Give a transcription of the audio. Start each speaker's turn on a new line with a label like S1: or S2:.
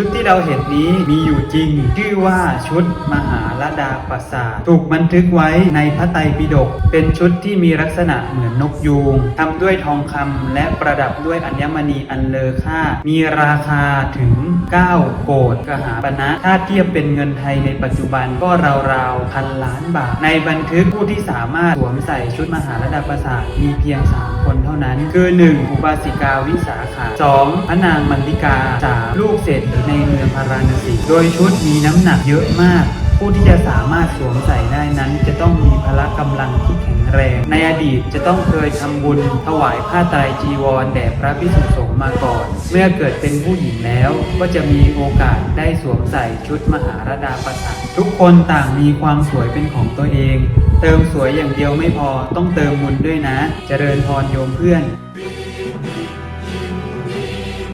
S1: ชุดที่เราเห็นนี้มีอยู่จริง ชื่อว่าชุดมหาลดาปราสาทถูกบันทึกไว้ในพระไตรปิฎกเป็นชุดที่มีลักษณะเหมือนนกยูงทำด้วยทองคำและประดับด้วยอัญมณีอันเลอค่า มีราคาถึง 9 โกดกหาปณะถ้าเทียบเป็นเงินไทยในปัจจุบันก็ราวๆพันล้านบาท ในบันทึกผู้ที่สามารถสวมใส่ชุดมหาลดาปราสาทมีเพียง3 คนเท่านั้น คือ 1. อุบาสิกาวิสาขา 2. พระนางมันลิกา 3. ลูกเศรษฐีในเมืองพาราณสีโดยชุดมีน้ำหนักเยอะมาก ผู้ที่จะสามารถสวมใส่ได้นั้น จะต้องมีพละกำลังที่แข็งแรง ในอดีตจะต้องเคยทำบุญ ถวายผ้าไตรจีวรแด่พระพิสุสงฆ์มาก่อน เมื่อเกิดเป็นผู้หญิงแล้ว ก็จะมีโอกาสได้สวมใส่ชุดมหาราดาประสาททุกคนต่างมีความสวยเป็นของตัวเอง เติมสวยอย่างเดียวไม่พอต้องเติมบุญด้วยนะ เจริญพรโยมเพื่อน